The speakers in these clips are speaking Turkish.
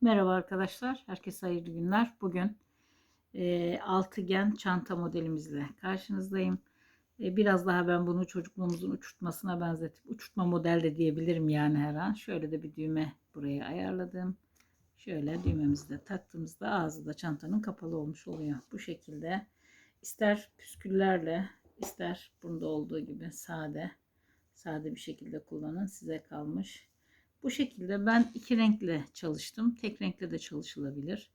Merhaba arkadaşlar, herkese hayırlı günler. Bugün e, altıgen çanta modelimizle karşınızdayım. E, biraz daha ben bunu çocukluğumuzun uçurtmasına benzetip uçurtma model de diyebilirim yani her an. Şöyle de bir düğme buraya ayarladım. Şöyle düğmemizi de taktığımızda ağzı da çantanın kapalı olmuş oluyor. Bu şekilde ister püsküllerle ister bunda olduğu gibi sade sade bir şekilde kullanın size kalmış. Bu şekilde ben iki renkle çalıştım. Tek renkle de çalışılabilir.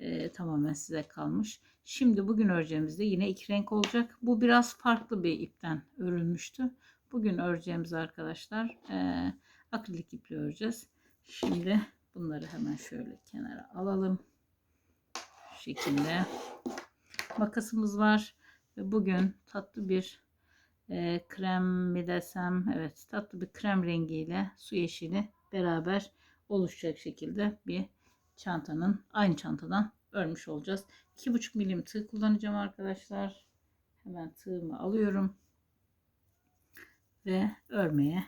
Ee, tamamen size kalmış. Şimdi bugün öreceğimizde yine iki renk olacak. Bu biraz farklı bir ipten örülmüştü. Bugün öreceğimiz arkadaşlar e, akrilik iple öreceğiz. Şimdi bunları hemen şöyle kenara alalım. Şu şekilde. Makasımız var. Ve bugün tatlı bir e, krem mi desem evet tatlı bir krem rengiyle su yeşili beraber oluşacak şekilde bir çantanın aynı çantadan örmüş olacağız. 2,5 milim tığ kullanacağım arkadaşlar. Hemen tığımı alıyorum ve örmeye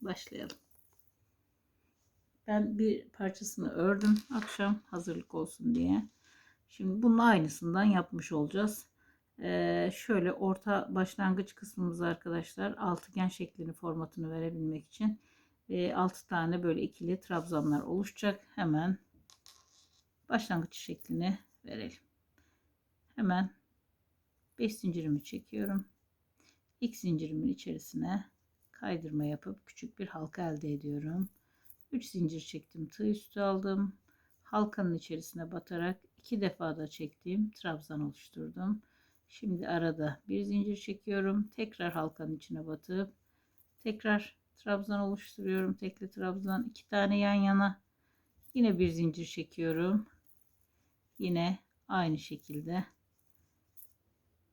başlayalım. Ben bir parçasını ördüm akşam hazırlık olsun diye. Şimdi bunun aynısından yapmış olacağız. Ee, şöyle orta başlangıç kısmımız arkadaşlar altıgen şeklini formatını verebilmek için e, 6 tane böyle ikili trabzanlar oluşacak. Hemen başlangıç şeklini verelim. Hemen 5 zincirimi çekiyorum. İlk zincirimin içerisine kaydırma yapıp küçük bir halka elde ediyorum. 3 zincir çektim. Tığ üstü aldım. Halkanın içerisine batarak iki defa da çektiğim trabzan oluşturdum. Şimdi arada bir zincir çekiyorum. Tekrar halkanın içine batıp tekrar trabzan oluşturuyorum. Tekli trabzan iki tane yan yana. Yine bir zincir çekiyorum. Yine aynı şekilde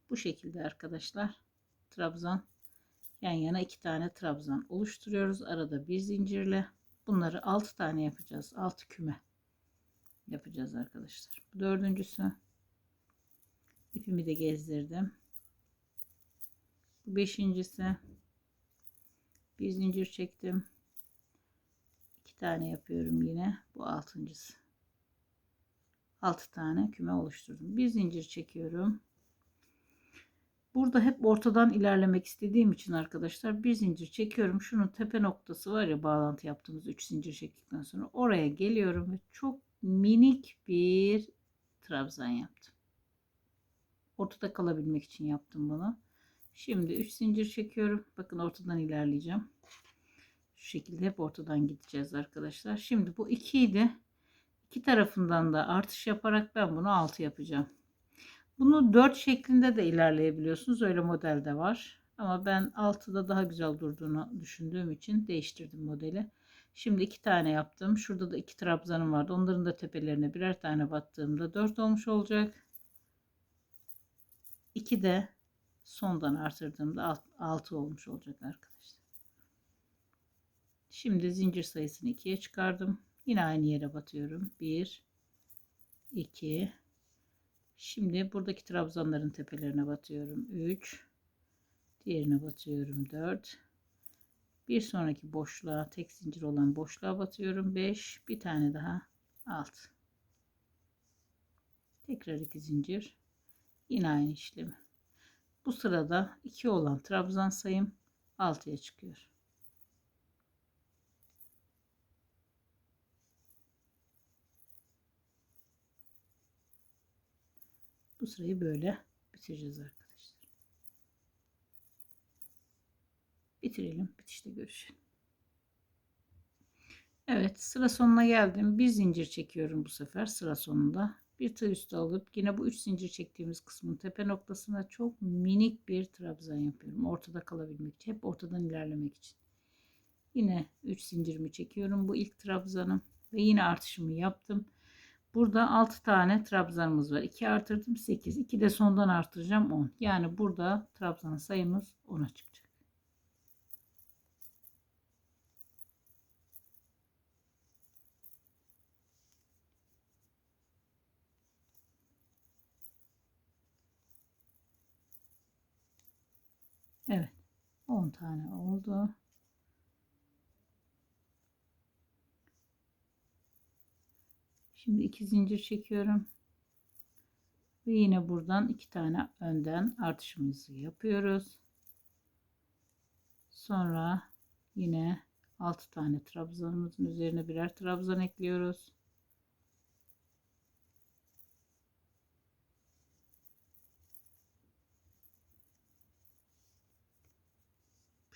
bu şekilde arkadaşlar trabzan yan yana iki tane trabzan oluşturuyoruz. Arada bir zincirle bunları altı tane yapacağız. Altı küme yapacağız arkadaşlar. Bu dördüncüsü ipimi de gezdirdim. Bu beşincisi bir zincir çektim. iki tane yapıyorum yine. Bu altıncısı. Altı tane küme oluşturdum. Bir zincir çekiyorum. Burada hep ortadan ilerlemek istediğim için arkadaşlar bir zincir çekiyorum. Şunun tepe noktası var ya bağlantı yaptığımız 3 zincir çektikten sonra oraya geliyorum ve çok minik bir trabzan yaptım. Ortada kalabilmek için yaptım bunu. Şimdi 3 zincir çekiyorum. Bakın ortadan ilerleyeceğim. Şu şekilde hep ortadan gideceğiz arkadaşlar. Şimdi bu 2 idi. İki tarafından da artış yaparak ben bunu 6 yapacağım. Bunu 4 şeklinde de ilerleyebiliyorsunuz. Öyle model de var. Ama ben 6'da daha güzel durduğunu düşündüğüm için değiştirdim modeli. Şimdi iki tane yaptım. Şurada da iki trabzanım vardı. Onların da tepelerine birer tane battığımda 4 olmuş olacak. 2 de sondan artırdığımda 6 olmuş olacak arkadaşlar. Şimdi zincir sayısını 2'ye çıkardım. Yine aynı yere batıyorum. 1 2 Şimdi buradaki trabzanların tepelerine batıyorum. 3 Diğerine batıyorum. 4 Bir sonraki boşluğa tek zincir olan boşluğa batıyorum. 5 Bir tane daha 6 Tekrar 2 zincir. Yine aynı işlemi. Bu sırada 2 olan trabzan sayım 6'ya çıkıyor. Bu sırayı böyle bitireceğiz arkadaşlar. Bitirelim. Bitişte görüşelim. Evet sıra sonuna geldim. Bir zincir çekiyorum bu sefer sıra sonunda bir tığ üstü alıp yine bu üç zincir çektiğimiz kısmın tepe noktasına çok minik bir trabzan yapıyorum. Ortada kalabilmek için. Hep ortadan ilerlemek için. Yine 3 zincirimi çekiyorum. Bu ilk trabzanım. Ve yine artışımı yaptım. Burada 6 tane trabzanımız var. 2 artırdım 8. 2 de sondan artıracağım 10. Yani burada trabzan sayımız 10'a çıkacak. 10 tane oldu. Şimdi iki zincir çekiyorum. Ve yine buradan iki tane önden artışımızı yapıyoruz. Sonra yine 6 tane trabzanımızın üzerine birer trabzan ekliyoruz.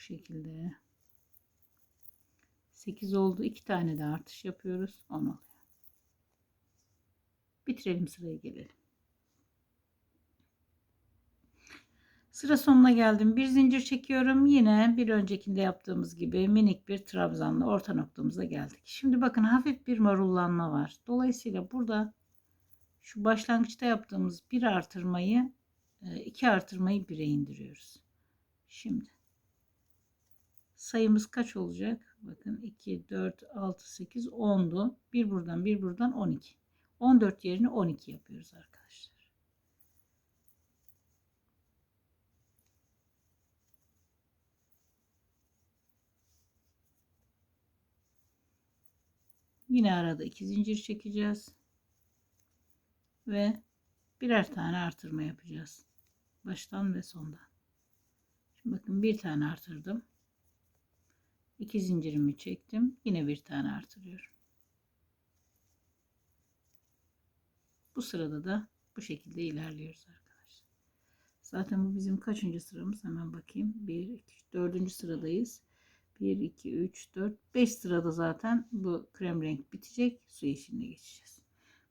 Şekilde 8 oldu. 2 tane de artış yapıyoruz. 10 oluyor. Bitirelim sırayı gelelim. Sıra sonuna geldim. Bir zincir çekiyorum. Yine bir öncekinde yaptığımız gibi minik bir trabzanla orta noktamıza geldik. Şimdi bakın hafif bir marullanma var. Dolayısıyla burada şu başlangıçta yaptığımız bir artırmayı e, iki artırmayı bire indiriyoruz. Şimdi sayımız kaç olacak? Bakın 2, 4, 6, 8, 10'du. Bir buradan bir buradan 12. 14 yerine 12 yapıyoruz arkadaşlar. Yine arada iki zincir çekeceğiz. Ve birer tane artırma yapacağız. Baştan ve sondan. Şimdi bakın bir tane artırdım. İki zincirimi çektim. Yine bir tane artırıyorum. Bu sırada da bu şekilde ilerliyoruz arkadaşlar. Zaten bu bizim kaçıncı sıramız? Hemen bakayım. 1, 2, 4. sıradayız. 1, 2, 3, 4, 5 sırada zaten bu krem renk bitecek. Su yeşiline geçeceğiz.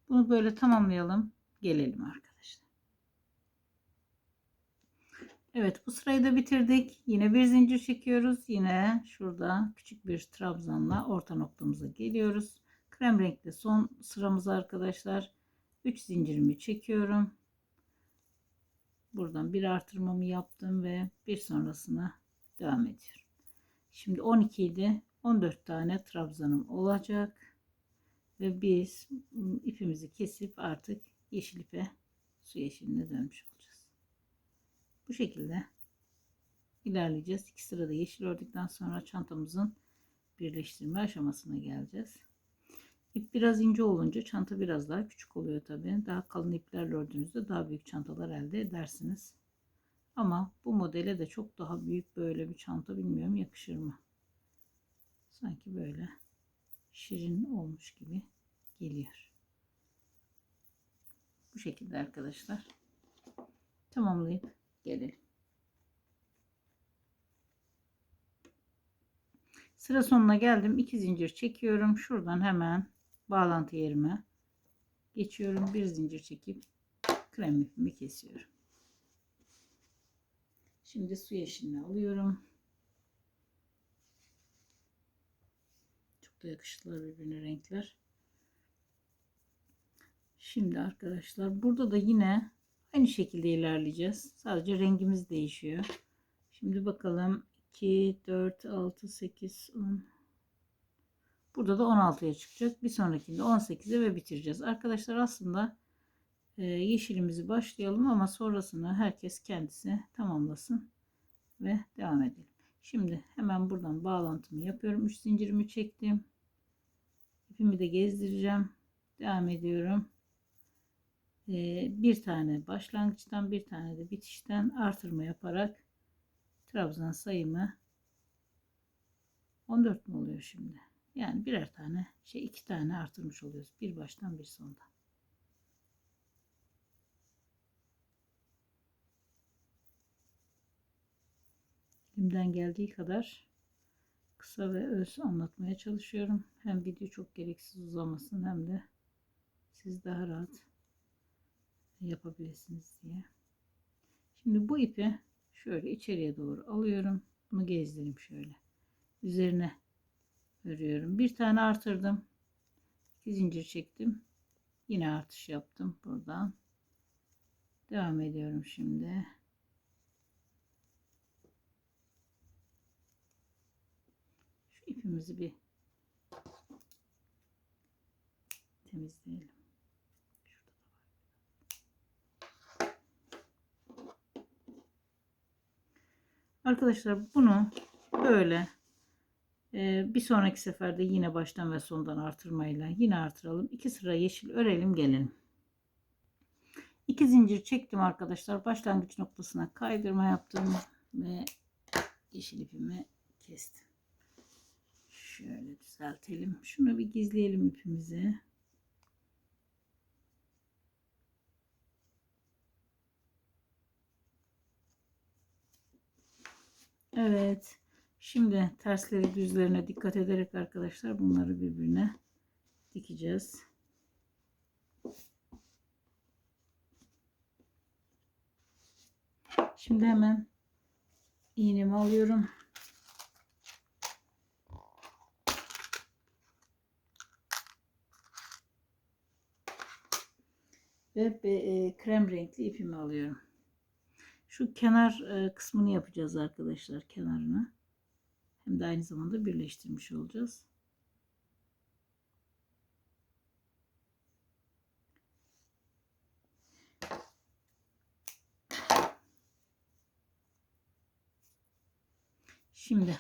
Bunu böyle tamamlayalım. Gelelim arkadaşlar. Evet bu sırayı da bitirdik. Yine bir zincir çekiyoruz. Yine şurada küçük bir trabzanla orta noktamıza geliyoruz. Krem renkli son sıramız arkadaşlar. 3 zincirimi çekiyorum. Buradan bir artırmamı yaptım ve bir sonrasına devam ediyorum. Şimdi 12 idi. 14 tane trabzanım olacak. Ve biz ipimizi kesip artık yeşil ipe su yeşiline dönmüş olacağız. Bu şekilde ilerleyeceğiz. İki sırada yeşil ördükten sonra çantamızın birleştirme aşamasına geleceğiz. İp biraz ince olunca çanta biraz daha küçük oluyor tabii. Daha kalın iplerle ördüğünüzde daha büyük çantalar elde edersiniz. Ama bu modele de çok daha büyük böyle bir çanta bilmiyorum yakışır mı? Sanki böyle şirin olmuş gibi geliyor. Bu şekilde arkadaşlar. Tamamlayıp gelelim. Sıra sonuna geldim. 2 zincir çekiyorum. Şuradan hemen bağlantı yerime geçiyorum. Bir zincir çekip krem ipimi kesiyorum. Şimdi su yeşilini alıyorum. Çok da yakıştılar birbirine renkler. Şimdi arkadaşlar burada da yine aynı şekilde ilerleyeceğiz. Sadece rengimiz değişiyor. Şimdi bakalım 2, 4, 6, 8, 10. Burada da 16'ya çıkacak. Bir sonrakinde 18'e ve bitireceğiz. Arkadaşlar aslında e, yeşilimizi başlayalım ama sonrasını herkes kendisi tamamlasın ve devam edelim. Şimdi hemen buradan bağlantımı yapıyorum. 3 zincirimi çektim. İpimi de gezdireceğim. Devam ediyorum. Ee, bir tane başlangıçtan bir tane de bitişten artırma yaparak trabzan sayımı 14 mu oluyor şimdi? Yani birer tane şey iki tane artırmış oluyoruz. Bir baştan bir sondan. Elimden geldiği kadar kısa ve öz anlatmaya çalışıyorum. Hem video çok gereksiz uzamasın hem de siz daha rahat yapabilirsiniz diye. Şimdi bu ipi şöyle içeriye doğru alıyorum. Bunu gezdireyim şöyle. Üzerine örüyorum. Bir tane artırdım. İki zincir çektim. Yine artış yaptım buradan. Devam ediyorum şimdi. Şu ipimizi bir temizleyelim. Arkadaşlar bunu böyle Ee, bir sonraki seferde yine baştan ve sondan artırmayla yine artıralım. 2 sıra yeşil örelim gelelim. 2 zincir çektim arkadaşlar. Başlangıç noktasına kaydırma yaptım ve yeşil ipimi kestim. Şöyle düzeltelim. Şunu bir gizleyelim ipimizi. Evet. Şimdi tersleri düzlerine dikkat ederek arkadaşlar bunları birbirine dikeceğiz. Şimdi hemen iğnemi alıyorum. Ve e, krem renkli ipimi alıyorum. Şu kenar e, kısmını yapacağız arkadaşlar kenarını. Hem de aynı zamanda birleştirmiş olacağız. Şimdi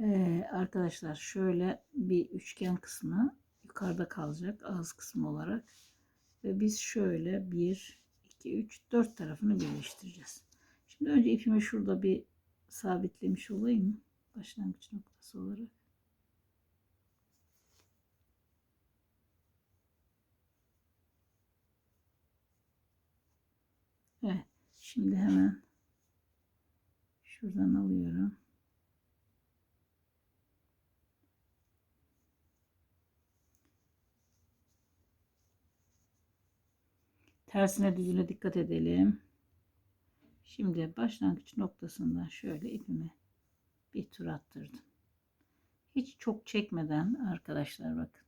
e, arkadaşlar şöyle bir üçgen kısmı yukarıda kalacak ağız kısmı olarak ve biz şöyle 1 2 3 4 tarafını birleştireceğiz. Şimdi önce ipimi şurada bir sabitlemiş olayım başlangıç noktası olarak. Evet. Şimdi hemen şuradan alıyorum. Tersine düzüne dikkat edelim. Şimdi başlangıç noktasından şöyle ipimi bir tur attırdım. Hiç çok çekmeden arkadaşlar bakın.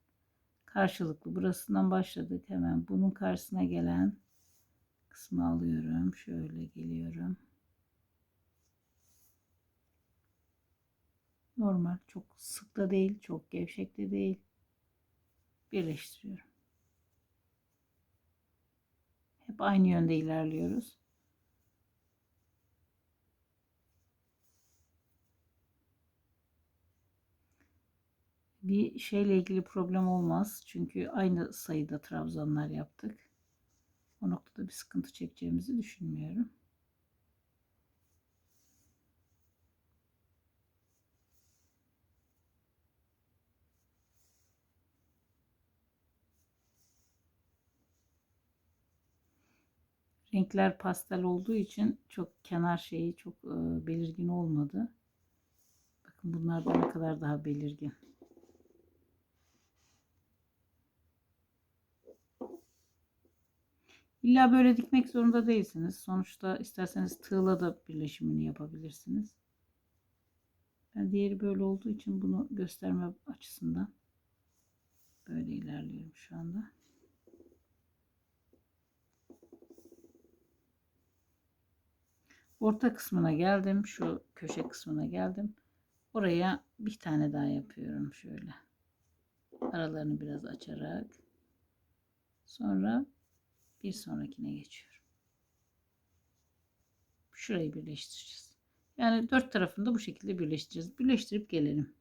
Karşılıklı burasından başladık. Hemen bunun karşısına gelen kısmı alıyorum. Şöyle geliyorum. Normal çok sık da değil, çok gevşek de değil. Birleştiriyorum. Hep aynı yönde ilerliyoruz. Bir şeyle ilgili problem olmaz. Çünkü aynı sayıda trabzanlar yaptık. O noktada bir sıkıntı çekeceğimizi düşünmüyorum. Renkler pastel olduğu için çok kenar şeyi çok e, belirgin olmadı. Bakın bunlar da ne kadar daha belirgin. İlla böyle dikmek zorunda değilsiniz. Sonuçta isterseniz tığla da birleşimini yapabilirsiniz. Ben diğeri böyle olduğu için bunu gösterme açısından böyle ilerliyorum şu anda. Orta kısmına geldim. Şu köşe kısmına geldim. Oraya bir tane daha yapıyorum şöyle. Aralarını biraz açarak. Sonra bir sonrakine geçiyorum. Şurayı birleştireceğiz. Yani dört tarafını da bu şekilde birleştireceğiz. Birleştirip gelelim.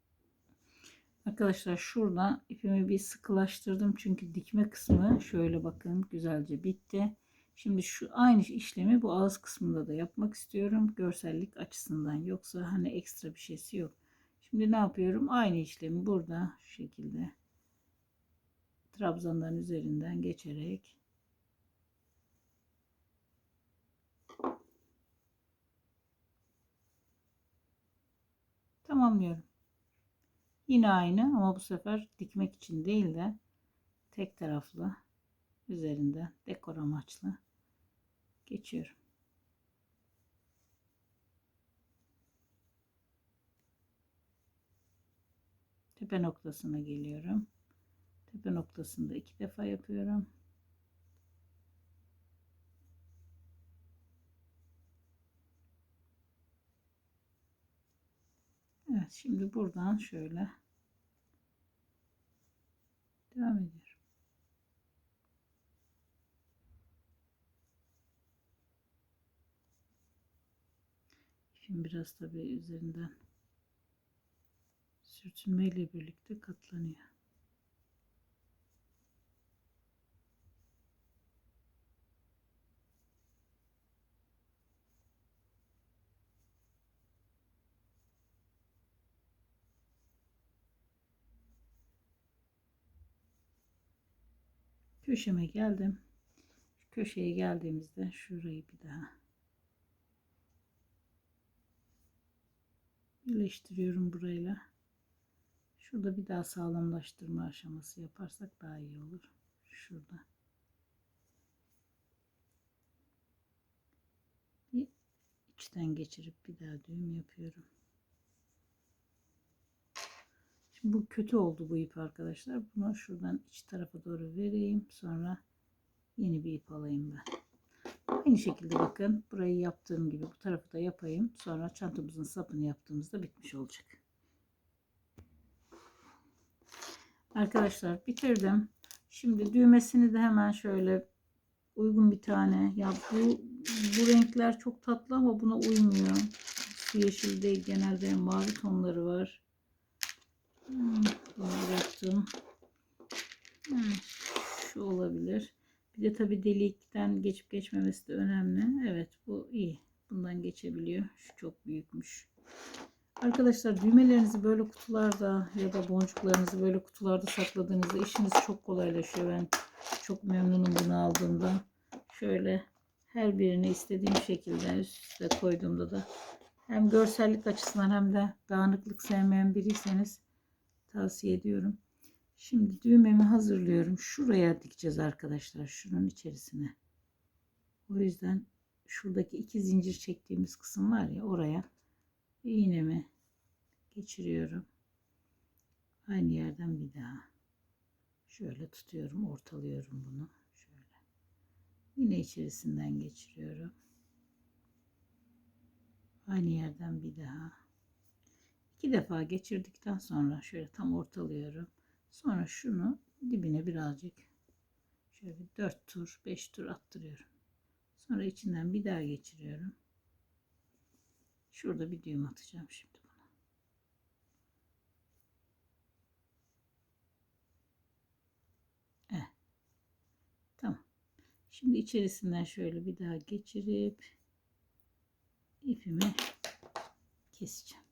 Arkadaşlar şurada ipimi bir sıkılaştırdım. Çünkü dikme kısmı şöyle bakın güzelce bitti. Şimdi şu aynı işlemi bu ağız kısmında da yapmak istiyorum. Görsellik açısından. Yoksa hani ekstra bir şeysi yok. Şimdi ne yapıyorum? Aynı işlemi burada şu şekilde trabzanların üzerinden geçerek tamamlıyorum. Yine aynı ama bu sefer dikmek için değil de tek taraflı üzerinde dekor amaçlı geçiyorum. Tepe noktasına geliyorum. Tepe noktasında iki defa yapıyorum. Evet şimdi buradan şöyle devam ediyorum. Şimdi biraz tabii üzerinden sürtünmeyle birlikte katlanıyor. Köşeme geldim. Köşeye geldiğimizde şurayı bir daha birleştiriyorum burayla. Şurada bir daha sağlamlaştırma aşaması yaparsak daha iyi olur. Şurada. Bir içten geçirip bir daha düğüm yapıyorum. Şimdi bu kötü oldu bu ip arkadaşlar. Bunu şuradan iç tarafa doğru vereyim. Sonra yeni bir ip alayım ben. Aynı şekilde bakın burayı yaptığım gibi bu tarafı da yapayım. Sonra çantamızın sapını yaptığımızda bitmiş olacak. Arkadaşlar bitirdim. Şimdi düğmesini de hemen şöyle uygun bir tane. Ya bu bu renkler çok tatlı ama buna uymuyor. Su yeşil değil genelde mavi tonları var. Yaptım. Hmm, şu olabilir. Bir de tabi delikten geçip geçmemesi de önemli. Evet bu iyi. Bundan geçebiliyor. Şu çok büyükmüş. Arkadaşlar düğmelerinizi böyle kutularda ya da boncuklarınızı böyle kutularda sakladığınızda işiniz çok kolaylaşıyor. Ben çok memnunum bunu aldığımda. Şöyle her birini istediğim şekilde üst üste koyduğumda da hem görsellik açısından hem de dağınıklık sevmeyen biriyseniz tavsiye ediyorum. Şimdi düğmemi hazırlıyorum. Şuraya dikeceğiz arkadaşlar. Şunun içerisine. O yüzden şuradaki iki zincir çektiğimiz kısım var ya oraya iğnemi geçiriyorum. Aynı yerden bir daha. Şöyle tutuyorum. Ortalıyorum bunu. Şöyle. Yine içerisinden geçiriyorum. Aynı yerden bir daha. İki defa geçirdikten sonra şöyle tam ortalıyorum. Sonra şunu dibine birazcık şöyle 4 tur 5 tur attırıyorum. Sonra içinden bir daha geçiriyorum. Şurada bir düğüm atacağım şimdi buna. Evet. Tamam. Şimdi içerisinden şöyle bir daha geçirip ipimi keseceğim.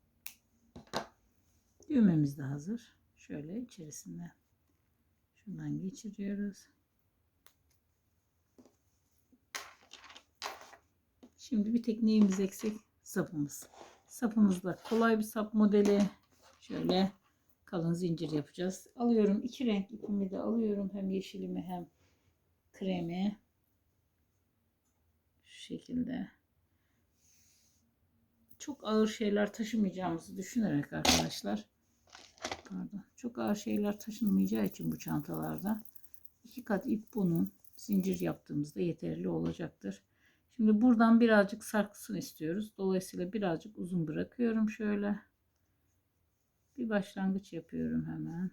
Düğmemiz de hazır. Şöyle içerisinden şundan geçiriyoruz. Şimdi bir tekniğimiz eksik sapımız. Sapımız da kolay bir sap modeli. Şöyle kalın zincir yapacağız. Alıyorum iki renk ipimi de alıyorum. Hem yeşilimi hem kremi. Şu şekilde. Çok ağır şeyler taşımayacağımızı düşünerek arkadaşlar pardon çok ağır şeyler taşınmayacağı için bu çantalarda iki kat ip bunun zincir yaptığımızda yeterli olacaktır. Şimdi buradan birazcık sarksın istiyoruz. Dolayısıyla birazcık uzun bırakıyorum şöyle. Bir başlangıç yapıyorum hemen.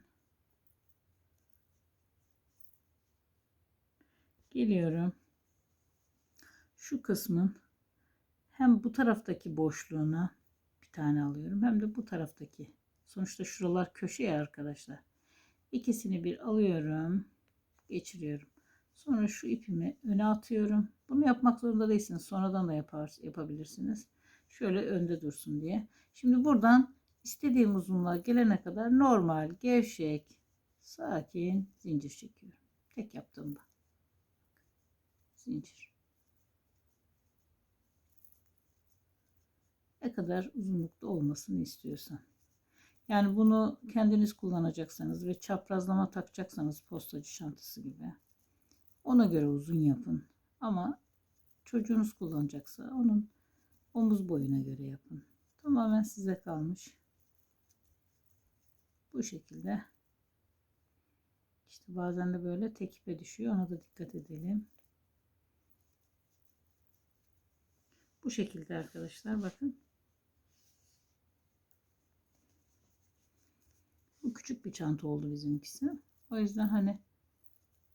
Geliyorum. Şu kısmın hem bu taraftaki boşluğuna bir tane alıyorum hem de bu taraftaki Sonuçta şuralar köşe ya arkadaşlar. İkisini bir alıyorum. Geçiriyorum. Sonra şu ipimi öne atıyorum. Bunu yapmak zorunda değilsiniz. Sonradan da yapar, yapabilirsiniz. Şöyle önde dursun diye. Şimdi buradan istediğim uzunluğa gelene kadar normal, gevşek, sakin zincir çekiyorum. Tek yaptığımda. Zincir. Ne kadar uzunlukta olmasını istiyorsan. Yani bunu kendiniz kullanacaksanız ve çaprazlama takacaksanız postacı çantası gibi. Ona göre uzun yapın. Ama çocuğunuz kullanacaksa onun omuz boyuna göre yapın. Tamamen size kalmış. Bu şekilde. İşte bazen de böyle tek ipe düşüyor. Ona da dikkat edelim. Bu şekilde arkadaşlar bakın. küçük bir çanta oldu bizimkisi. O yüzden hani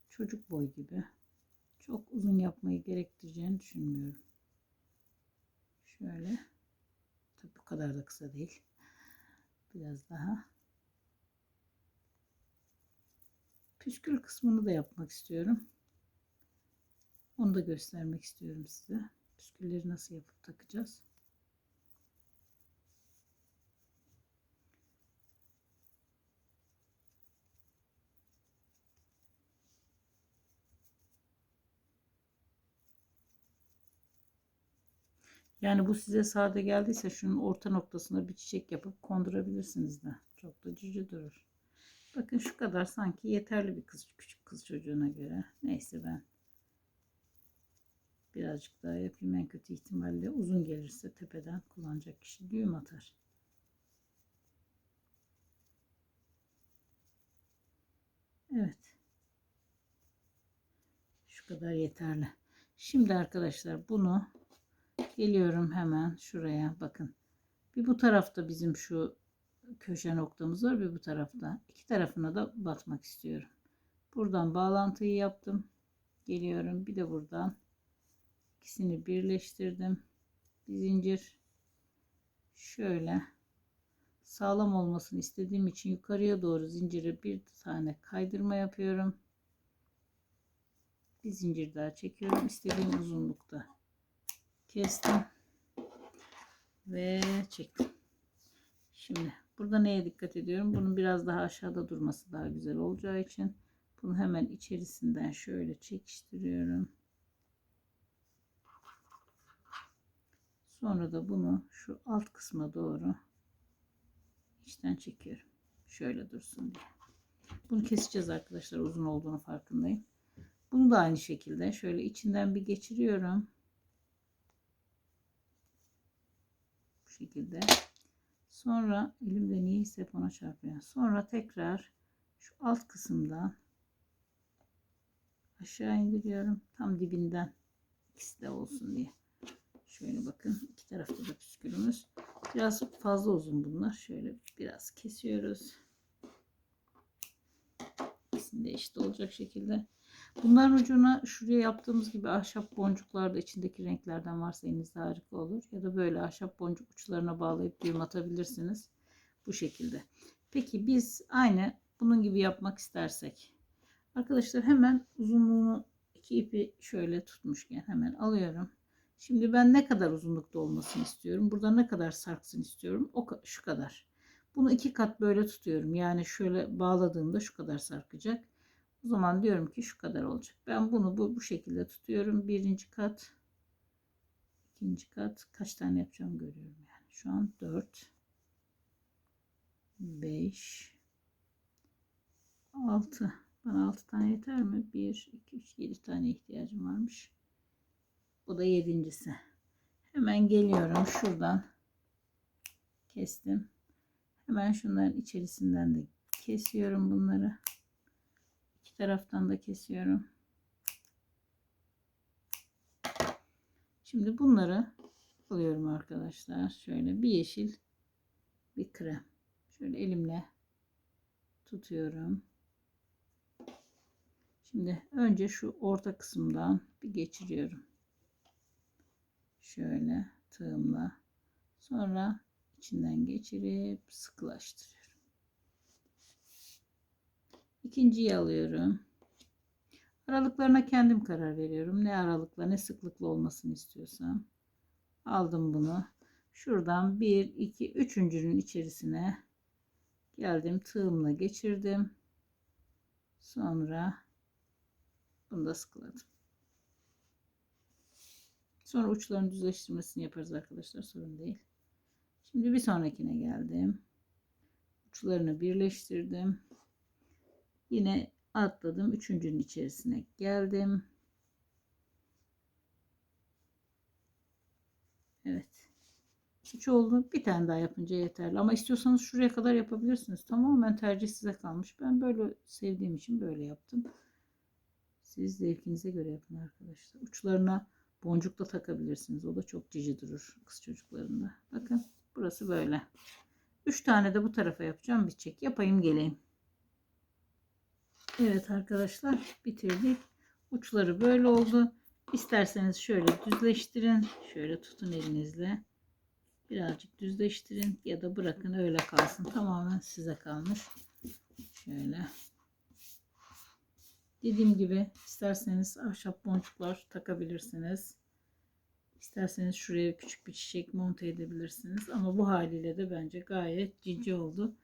çocuk boy gibi çok uzun yapmayı gerektireceğini düşünmüyorum. Şöyle tabi bu kadar da kısa değil. Biraz daha püskül kısmını da yapmak istiyorum. Onu da göstermek istiyorum size. Püskülleri nasıl yapıp takacağız. Yani bu size sade geldiyse şunun orta noktasına bir çiçek yapıp kondurabilirsiniz de. Çok da cücü durur. Bakın şu kadar sanki yeterli bir kız küçük kız çocuğuna göre. Neyse ben birazcık daha yapayım en kötü ihtimalle uzun gelirse tepeden kullanacak kişi düğüm atar. Evet. Şu kadar yeterli. Şimdi arkadaşlar bunu geliyorum hemen şuraya bakın. Bir bu tarafta bizim şu köşe noktamız var bir bu tarafta. İki tarafına da batmak istiyorum. Buradan bağlantıyı yaptım. Geliyorum bir de buradan ikisini birleştirdim. Bir zincir şöyle sağlam olmasını istediğim için yukarıya doğru zinciri bir tane kaydırma yapıyorum. Bir zincir daha çekiyorum istediğim uzunlukta. Kestim ve çektim. Şimdi burada neye dikkat ediyorum? Bunun biraz daha aşağıda durması daha güzel olacağı için bunu hemen içerisinden şöyle çekiştiriyorum. Sonra da bunu şu alt kısma doğru içten çekiyorum. Şöyle dursun diye. Bunu keseceğiz arkadaşlar. Uzun olduğunu farkındayım. Bunu da aynı şekilde şöyle içinden bir geçiriyorum. Bu şekilde. Sonra elimde niyeyse hep ona çarpıyor. Sonra tekrar şu alt kısımdan aşağı indiriyorum. Tam dibinden ikisi de olsun diye. Şöyle bakın iki tarafta da püskülümüz. Biraz fazla uzun bunlar. Şöyle biraz kesiyoruz. İkisini de eşit olacak şekilde. Bunların ucuna şuraya yaptığımız gibi ahşap boncuklar da içindeki renklerden varsa elinizde harika olur. Ya da böyle ahşap boncuk uçlarına bağlayıp düğüm atabilirsiniz. Bu şekilde. Peki biz aynı bunun gibi yapmak istersek. Arkadaşlar hemen uzunluğunu iki ipi şöyle tutmuşken hemen alıyorum. Şimdi ben ne kadar uzunlukta olmasını istiyorum. Burada ne kadar sarksın istiyorum. O şu kadar. Bunu iki kat böyle tutuyorum. Yani şöyle bağladığımda şu kadar sarkacak. O zaman diyorum ki şu kadar olacak. Ben bunu bu, bu şekilde tutuyorum. Birinci kat, ikinci kat kaç tane yapacağım görüyorum yani. Şu an 4 5 6 bana 6 tane yeter mi? 1 2 3 7 tane ihtiyacım varmış. Bu da yedincisi. Hemen geliyorum şuradan kestim. Hemen şunların içerisinden de kesiyorum bunları taraftan da kesiyorum. Şimdi bunları alıyorum arkadaşlar. Şöyle bir yeşil bir krem. Şöyle elimle tutuyorum. Şimdi önce şu orta kısımdan bir geçiriyorum. Şöyle tığımla. Sonra içinden geçirip sıkılaştırıyorum. İkinciyi alıyorum. Aralıklarına kendim karar veriyorum. Ne aralıkla ne sıklıkla olmasını istiyorsam. Aldım bunu. Şuradan 1, 2, 3.'ünün içerisine geldim. Tığımla geçirdim. Sonra bunu da sıkıladım. Sonra uçların düzleştirmesini yaparız arkadaşlar. Sorun değil. Şimdi bir sonrakine geldim. Uçlarını birleştirdim. Yine atladım. Üçüncünün içerisine geldim. Evet. Üç oldu. Bir tane daha yapınca yeterli. Ama istiyorsanız şuraya kadar yapabilirsiniz. Tamamen tercih size kalmış. Ben böyle sevdiğim için böyle yaptım. Siz zevkinize göre yapın arkadaşlar. Uçlarına boncuk da takabilirsiniz. O da çok cici durur kız çocuklarında. Bakın burası böyle. Üç tane de bu tarafa yapacağım. Bir çek yapayım geleyim. Evet arkadaşlar bitirdik. Uçları böyle oldu. İsterseniz şöyle düzleştirin. Şöyle tutun elinizle. Birazcık düzleştirin ya da bırakın öyle kalsın. Tamamen size kalmış. Şöyle. Dediğim gibi isterseniz ahşap boncuklar takabilirsiniz. İsterseniz şuraya küçük bir çiçek monte edebilirsiniz. Ama bu haliyle de bence gayet cici oldu.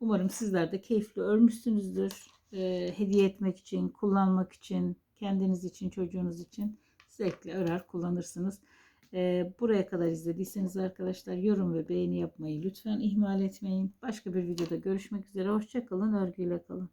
Umarım sizler de keyifli örmüşsünüzdür. Ee, hediye etmek için, kullanmak için, kendiniz için, çocuğunuz için zevkle örer kullanırsınız. Ee, buraya kadar izlediyseniz arkadaşlar yorum ve beğeni yapmayı lütfen ihmal etmeyin. Başka bir videoda görüşmek üzere. Hoşçakalın. Örgüyle kalın.